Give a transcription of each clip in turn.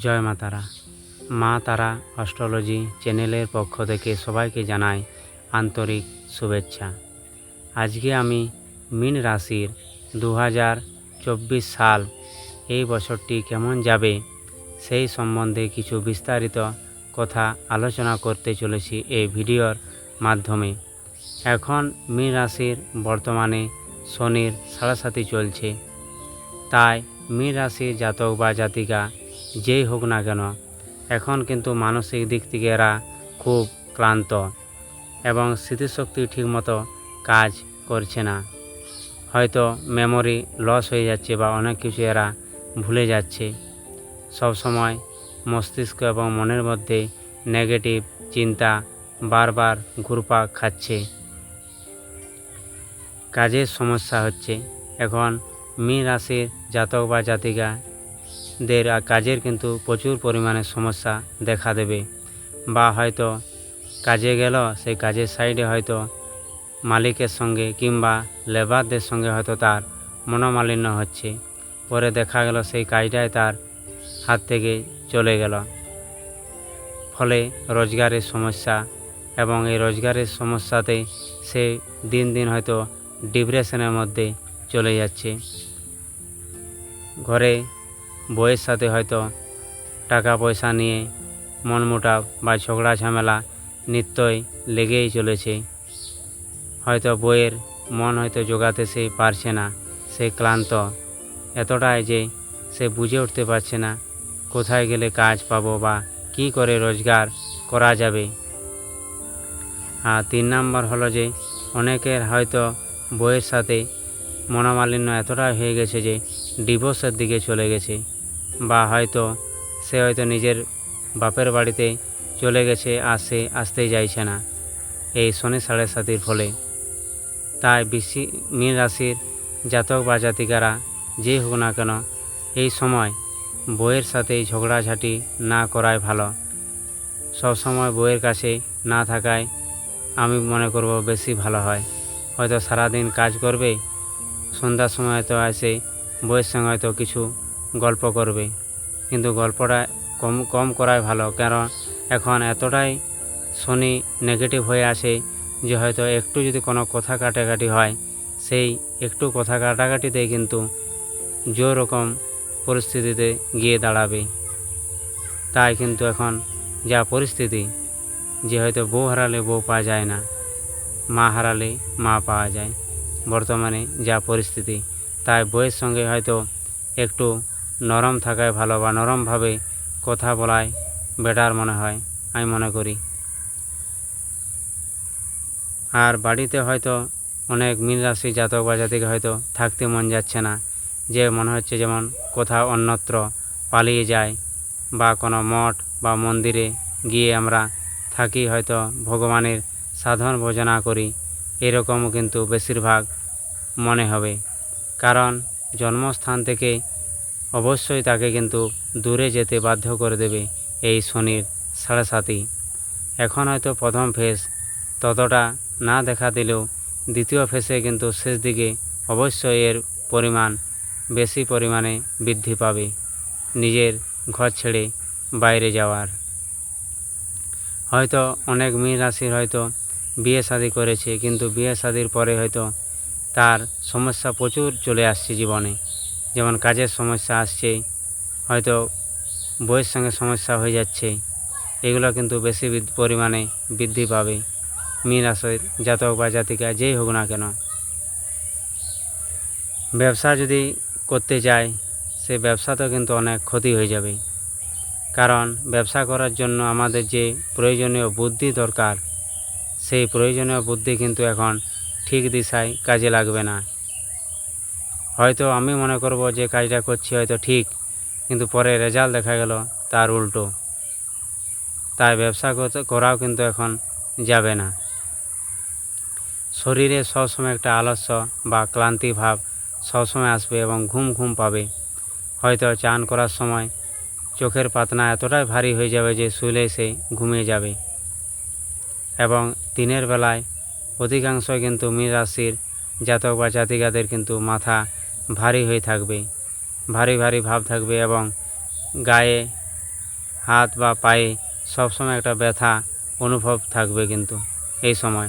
জয় মা তারা। মা তারা অস্ট্রোলজি চ্যানেলের পক্ষ থেকে সবাইকে জানাই আন্তরিক শুভেচ্ছা। আজকে আমি মিন রাশির দু হাজার চব্বিশ সাল এই বছরটি কেমন যাবে সেই সম্বন্ধে কিছু বিস্তারিত কথা আলোচনা করতে চলেছি এই ভিডিওর মাধ্যমে। এখন মীন রাশির বর্তমানে শনির সাড়াসাতি চলছে। তাই মীন রাশির জাতক বা জাতিকা যেই হোক না কেন, এখন কিন্তু মানসিক দিক থেকে এরা খুব ক্লান্ত এবং স্মৃতিশক্তি ঠিকমতো কাজ করছে না। হয়তো মেমোরি লস হয়ে যাচ্ছে বা অনেক কিছু এরা ভুলে যাচ্ছে। সব সময় মস্তিষ্ক এবং মনের মধ্যে নেগেটিভ চিন্তা বারবার ঘুরপাক খাচ্ছে। কাজের সমস্যা হচ্ছে। এখন মীন রাশির জাতক বা জাতিকা দের কাজের কিন্তু প্রচুর পরিমাণে সমস্যা দেখা দেবে। বা হয়তো কাজে গেল, সেই কাজের সাইডে হয়তো মালিকের সঙ্গে কিংবা লেবারদের সঙ্গে হয়তো তার মনোমালিন্য হচ্ছে। পরে দেখা গেল সেই কাজটাই তার হাত থেকে চলে গেল। ফলে রোজগারের সমস্যা এবং এই রোজগারের সমস্যাতে সে দিন দিন হয়তো ডিপ্রেশনের মধ্যে চলে যাচ্ছে। ঘরে বইয়ের সাথে হয়তো টাকা পয়সা নিয়ে মনমোটাব বা ঝগড়া ঝামেলা নিত্যই লেগেই চলেছে। হয়তো বইয়ের মন হয়তো জোগাতে সে পারছে না, সে ক্লান্ত। এতটাই যে সে বুঝে উঠতে পারছে না, কোথায় গেলে কাজ পাবো বা কি করে রোজগার করা যাবে। আর তিন নাম্বার হলো যে, অনেকের হয়তো বইয়ের সাথে মনোমালিন্য এতটাই হয়ে গেছে যে ডিভোর্সের দিকে চলে গেছে। বা হয়তো সে হয়তো নিজের বাপের বাড়িতে চলে গেছে, আর সে আসতেই চাইছে না। এই শনি সাড়ে সাতির ফলে। তাই বেশি মীন রাশির জাতক বা জাতিকারা যেই হোক না কেন এই সময় বইয়ের সাথে ঝগড়াঝাটি না করাই ভালো। সব সময় বইয়ের কাছে না থাকায় আমি মনে করব বেশি ভালো হয়। হয়তো সারাদিন কাজ করবে, সন্ধ্যার সময় তো এসে বইয়ের সঙ্গে হয়তো কিছু গল্প করবে। কিন্তু গল্পটা কম কম করাই ভালো। কারণ এখন এতটাই শনি নেগেটিভ হয়ে আছে যে হয়তো একটু যদি কোনো কথা কাটাকাটি হয়, সেই একটু কথা কাটাকাটিতেই কিন্তু যে রকম পরিস্থিতিতে গিয়ে দাঁড়াবে, তাই কিন্তু এখন যা পরিস্থিতি, যে হয়তো বউ হারালে বউ পাওয়া যায় না, মা হারালে মা পাওয়া যায়। বর্তমানে যা পরিস্থিতি। তাই বইয়ের সঙ্গে হয়তো একটু নরম থাকায় ভালো বা নরমভাবে কথা বলায় বেটার মনে হয়, আমি মনে করি। আর বাড়িতে হয়তো অনেক মিল রাশি জাতক বা জাতিকে হয়তো থাকতে মন যাচ্ছে না, যে মনে হচ্ছে যেমন কোথাও অন্যত্র পালিয়ে যায় বা কোনো মঠ বা মন্দিরে গিয়ে আমরা থাকি হয়তো ভগবানের সাধন ভোজনা করি, এরকমও কিন্তু বেশিরভাগ মনে হবে। কারণ জন্মস্থান থেকে অবশ্যই তাকে কিন্তু দূরে যেতে বাধ্য করে দেবে এই শনির সাড়ে সাতি এখন হয়তো প্রথম ফেস ততটা না দেখা দিলেও দ্বিতীয় ফেসে কিন্তু শেষ দিকে অবশ্যই এর পরিমাণ বেশি পরিমাণে বৃদ্ধি পাবে নিজের ঘর ছেড়ে বাইরে যাওয়ার। হয়তো অনেক মেয়ে রাশির হয়তো বিয়ে শাদি করেছে, কিন্তু বিয়ে শাদির পরে হয়তো তার সমস্যা প্রচুর চলে আসছে জীবনে। যেমন কাজের সমস্যা আসছে, হয়তো বইয়ের সঙ্গে সমস্যা হয়ে যাচ্ছে। এগুলো কিন্তু বেশি পরিমাণে বৃদ্ধি পাবে। মীন রাশির জাতক বা জাতিকা যেই হোক না কেন। ব্যবসা যদি করতে যায়, সে ব্যবসাতেও কিন্তু অনেক ক্ষতি হয়ে যাবে। কারণ ব্যবসা করার জন্য আমাদের যে প্রয়োজনীয় বুদ্ধি দরকার, সেই প্রয়োজনীয় বুদ্ধি কিন্তু এখন ঠিক দিশায় কাজে লাগবে না। হয়তো আমি মনে করব যে কাজটা করছি হয়তো ঠিক, কিন্তু পরে রেজাল্ট দেখা গেল তার উল্টো। তাই ব্যবসা করাও কিন্তু এখন যাবে না। শরীরে সবসময় একটা আলস্য বা ক্লান্তি ভাব সবসময় আসবে এবং ঘুম ঘুম পাবে। হয়তো চান করার সময় চোখের পাতনা এতটাই ভারী হয়ে যাবে যে শুলে সে ঘুমিয়ে যাবে। এবং দিনের বেলায় অধিকাংশ কিন্তু মীন রাশির জাতক বা জাতিকাদের কিন্তু মাথা ভারী হয়ে থাকবে, ভারী ভারী ভাব থাকবে এবং গায়ে হাত বা পায়ে সবসময় একটা ব্যথা অনুভব থাকবে কিন্তু এই সময়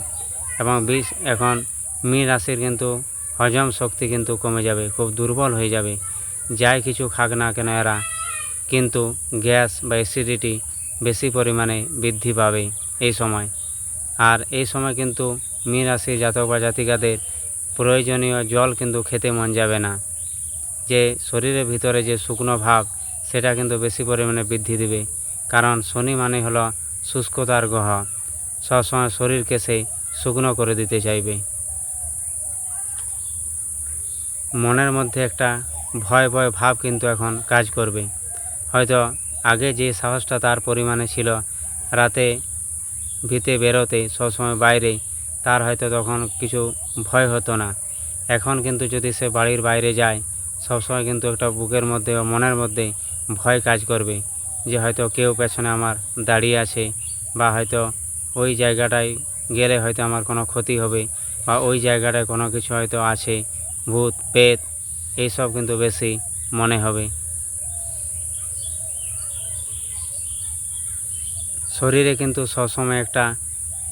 এবং বিষ এখন মীন রাশির কিন্তু হজম শক্তি কিন্তু কমে যাবে, খুব দুর্বল হয়ে যাবে। যাই কিছু খাক না কেন এরা কিন্তু গ্যাস বা অ্যাসিডিটি বেশি পরিমাণে বৃদ্ধি পাবে এই সময়। আর এই সময় কিন্তু মীন রাশির জাতক বা জাতিকাদের প্রয়োজনীয় জল কিন্তু খেতে মন যাবে না। যে শরীরের ভিতরে যে শুকনো ভাব, সেটা কিন্তু বেশি পরিমাণে বৃদ্ধি দেবে। কারণ শনি মানে হলো শুষ্কতার গ্রহ। সবসময় শরীরকে সে শুকনো করে দিতে চাইবে। মনের মধ্যে একটা ভয় ভয় ভাব কিন্তু এখন কাজ করবে। হয়তো আগে যে সাহসটা তার পরিমাণে ছিল, রাতে ভিতে বেরোতে সবসময় বাইরে, তার হয়তো তখন কিছু ভয় হতো না। এখন কিন্তু যদি সে বাড়ির বাইরে যায়, সবসময় কিন্তু একটা বুকের মধ্যে বা মনের মধ্যে ভয় কাজ করবে যে হয়তো কেউ পেছনে আমার দাঁড়িয়ে আছে বা হয়তো ওই জায়গাটায় গেলে হয়তো আমার কোনো ক্ষতি হবে বা ওই জায়গাটায় কোনো কিছু হয়তো আছে, ভূত পেত এইসব কিন্তু বেশি মনে হবে। শরীরে কিন্তু সবসময় একটা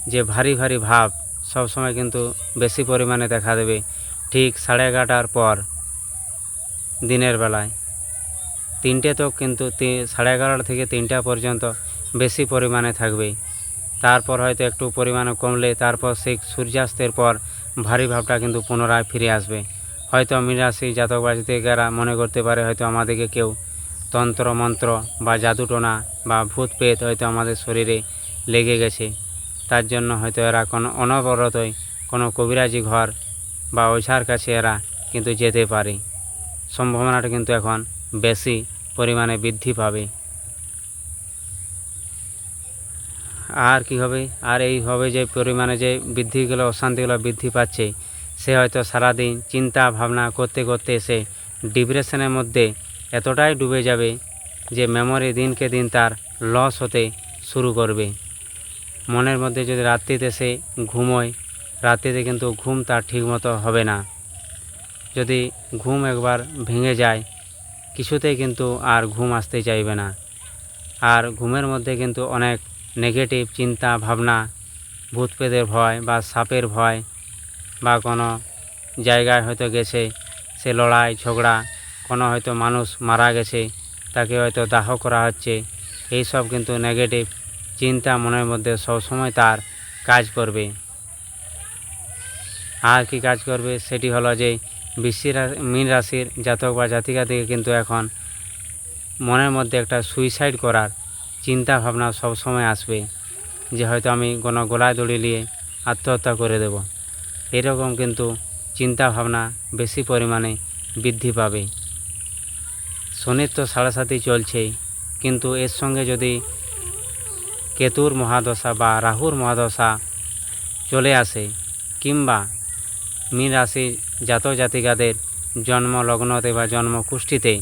যে ভারী ভারী ভাব সবসময় কিন্তু বেশি পরিমাণে দেখা দেবে ঠিক সাড়ে এগারোটার পর দিনের বেলায়। তিনটে তো কিন্তু সাড়ে এগারোটা থেকে তিনটা পর্যন্ত বেশি পরিমাণে থাকবে। তারপর হয়তো একটু পরিমাণে কমলে তারপর সেই সূর্যাস্তের পর ভারী ভাবটা কিন্তু পুনরায় ফিরে আসবে। হয়তো মিরাশি জাতক বাজিতেকারা মনে করতে পারে হয়তো আমাদেরকে কেউ তন্ত্র মন্ত্র বা জাদুটোনা বা ভূত পেত হয়তো আমাদের শরীরে লেগে গেছে। তার জন্য হয়তো এরা কোনো অনবরতই কোনো কবিরাজি ঘর বা ওঝার কাছে এরা কিন্তু যেতে পারে। সম্ভাবনাটা কিন্তু এখন বেশি পরিমাণে বৃদ্ধি পাবে। আর কি হবে? আর এই হবে যে পরিমাণে যে বৃদ্ধিগুলো, অশান্তিগুলো বৃদ্ধি পাচ্ছে, সে হয়তো সারাদিন চিন্তা ভাবনা করতে করতে সে ডিপ্রেশনের মধ্যে এতটাই ডুবে যাবে যে মেমোরি দিনকে দিন তার লস হতে শুরু করবে। মনের মধ্যে যদি রাত্রিতে সে ঘুমোয়, রাত্রিতে কিন্তু ঘুম তার ঠিকমতো হবে না। যদি ঘুম একবার ভেঙে যায়, কিছুতেই কিন্তু আর ঘুম আসতে চাইবে না। আর ঘুমের মধ্যে কিন্তু অনেক নেগেটিভ চিন্তা, ভাবনা, ভূতপ্রেতের ভয় বা সাপের ভয় বা কোনো জায়গায় হয়তো গেছে, সে লড়াই, ঝগড়া কোনো হয়তো মানুষ মারা গেছে, তাকে হয়তো দাহ করা হচ্ছে। এই সব কিন্তু নেগেটিভ চিন্তা মনের মধ্যে সবসময় তার কাজ করবে। আর কি কাজ করবে সেটি হলো যে বৃষ্টি মীন রাশির জাতক বা জাতিকা থেকে কিন্তু এখন মনের মধ্যে একটা সুইসাইড করার চিন্তা ভাবনা সবসময় আসবে। যে হয়তো আমি কোনো গলায় দড়ি নিয়ে আত্মহত্যা করে দেব। এরকম কিন্তু চিন্তা ভাবনা বেশি পরিমাণে বৃদ্ধি পাবে। শনির তো সাড়ে চলছেই। কিন্তু এর সঙ্গে যদি কেতুর মহাদশা বা রাহুর মহাদশা চলে আসে, কিংবা মীন রাশি জাতক জাতিকাদের জন্ম লগ্নতে বা জন্ম কুষ্ঠিতে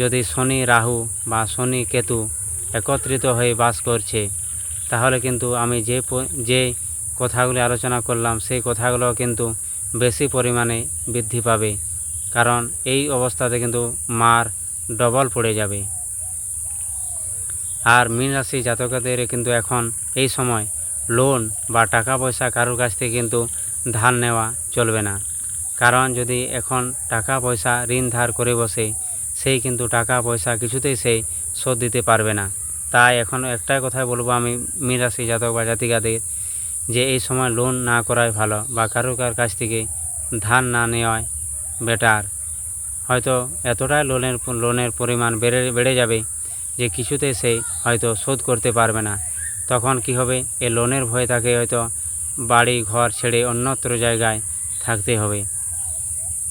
যদি শনি রাহু বা শনি কেতু একত্রিত হয়ে বাস করছে, তাহলে কিন্তু আমি যে যে কথাগুলি আলোচনা করলাম, সেই কথাগুলো কিন্তু বেশি পরিমাণে বৃদ্ধি পাবে। কারণ এই অবস্থাতে কিন্তু মার ডবল পড়ে যাবে। আর মীন রাশি জাতকদের কিন্তু এখন এই সময় লোন বা টাকা পয়সা কারোর কাছ থেকে কিন্তু ধার নেওয়া চলবে না। কারণ যদি এখন টাকা পয়সা ঋণ ধার করে বসে, সেই কিন্তু টাকা পয়সা কিছুতেই সেই শোধ দিতে পারবে না। তাই এখন একটাই কথাই বলব আমি মীন রাশি জাতক বা জাতিকাদের যে এই সময় লোন না করাই ভালো বা কারোর কার কাছ থেকে ধার না নেওয়াই বেটার। হয়তো এতটাই লোনের লোনের পরিমাণ বেড়ে বেড়ে যাবে যে কিছুতে সে হয়তো শোধ করতে পারবে না। তখন কি হবে? এ লোনের ভয়ে তাকে হয়তো বাড়ি ঘর ছেড়ে অন্যত্র জায়গায় থাকতে হবে।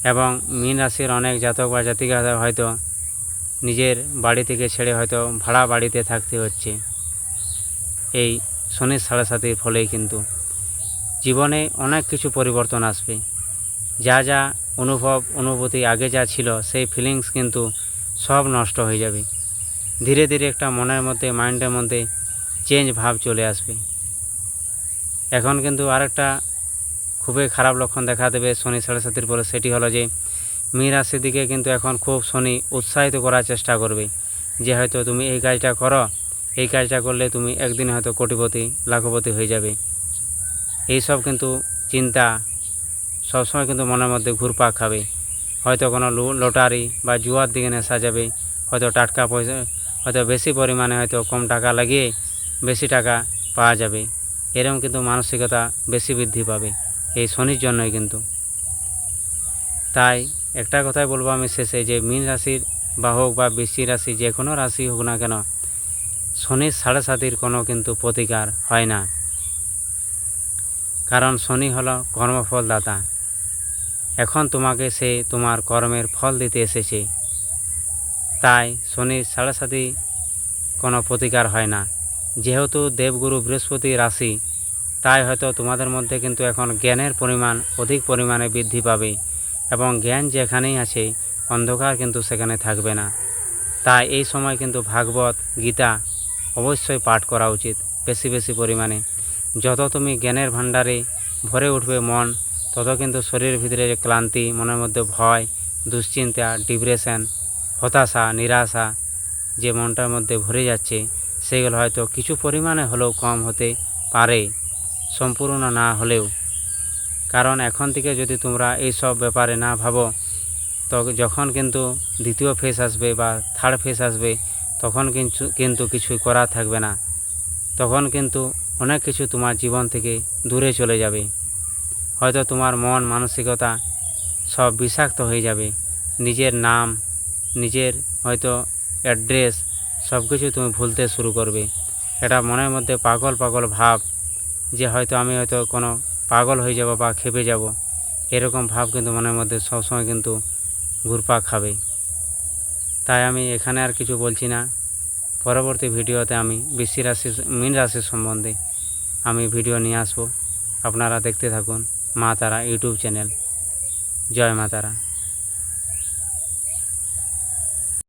এবং মীন রাশির অনেক জাতক বা জাতিকা হয়তো নিজের বাড়ি থেকে ছেড়ে হয়তো ভাড়া বাড়িতে থাকতে হচ্ছে। এই শনির সাড়ে সাতির ফলেই কিন্তু। জীবনে অনেক কিছু পরিবর্তন আসবে। যা যা অনুভব, অনুভূতি আগে যা ছিল, সেই ফিলিংস কিন্তু সব নষ্ট হয়ে যাবে। ধীরে ধীরে একটা মনের মধ্যে মাইন্ডের মধ্যে চেঞ্জ ভাব চলে আসবে। এখন কিন্তু আরেকটা খুবই খারাপ লক্ষণ দেখা দেবে শনি সাড়ে সাতির পরে, সেটি হলো যে মীন রাশির দিকে কিন্তু এখন খুব শনি উৎসাহিত করার চেষ্টা করবে। যে হয়তো তুমি এই কাজটা করো, এই কাজটা করলে তুমি একদিন হয়তো কোটিপতি, লাখপতি হয়ে যাবে। এইসব কিন্তু চিন্তা সবসময় কিন্তু মনের মধ্যে ঘুরপাক খাবে। হয়তো কোনো লটারি বা জুয়ার দিকে নেশা যাবে, হয়তো টাটকা পয়সা, হয়তো বেশি পরিমাণে হয়তো কম টাকা লাগিয়ে বেশি টাকা পাওয়া যাবে। এরকম কিন্তু মানসিকতা বেশি বৃদ্ধি পাবে, এই শনির জন্যই কিন্তু। তাই একটা কথাই বলব আমি শেষে যে মীন রাশির বা হোক বা বৃষ্টি রাশি, যে কোনো রাশি হোক না কেন, শনির সাড়ে সাতির কোনো কিন্তু প্রতিকার হয় না। কারণ শনি হলো কর্মফলদাতা। এখন তোমাকে সে তোমার কর্মের ফল দিতে এসেছে। তাই শনির সাড়ে সাতি কোনো প্রতিকার হয় না। যেহেতু দেবগুরু বৃহস্পতি রাশি, তাই হয়তো তোমাদের মধ্যে কিন্তু এখন জ্ঞানের পরিমাণ অধিক পরিমাণে বৃদ্ধি পাবে এবং জ্ঞান যেখানেই আছে, অন্ধকার কিন্তু সেখানে থাকবে না। তাই এই সময় কিন্তু ভাগবত, গীতা অবশ্যই পাঠ করা উচিত বেশি বেশি পরিমাণে। যত তুমি জ্ঞানের ভাণ্ডারে ভরে উঠবে মন তত কিন্তু শরীরের ভিতরে যে ক্লান্তি, মনের মধ্যে ভয়, দুশ্চিন্তা ডিপ্রেশন হতাশা, নিরাশা যে মনটার মধ্যে ভরে যাচ্ছে, সেগুলো হয়তো কিছু পরিমাণে হলেও কম হতে পারে, সম্পূর্ণ না হলেও। কারণ এখন থেকে যদি তোমরা এই সব ব্যাপারে না ভাবো, তো যখন কিন্তু দ্বিতীয় ফেস আসবে বা থার্ড ফেস আসবে, তখন কিন্তু কিন্তু কিছুই করা থাকবে না। তখন কিন্তু অনেক কিছু তোমার জীবন থেকে দূরে চলে যাবে। হয়তো তোমার মন, মানসিকতা সব বিষাক্ত হয়ে যাবে। নিজের নাম, নিজের হয়তো অ্যাড্রেস সব কিছু তুমি ভুলতে শুরু করবে। এটা মনের মধ্যে পাগল পাগল ভাব যে হয়তো আমি হয়তো কোনো পাগল হয়ে যাব বা খেপে যাব। এরকম ভাব কিন্তু মনের মধ্যে সবসময় কিন্তু ঘুরপাক খাবে। তাই আমি এখানে আর কিছু বলছি না। পরবর্তী ভিডিওতে আমি বৃষ্টি রাশি মীন রাশির সম্বন্ধে আমি ভিডিও নিয়ে আসব। আপনারা দেখতে থাকুন। মা তারা ইউটিউব চ্যানেল জয় মা তারা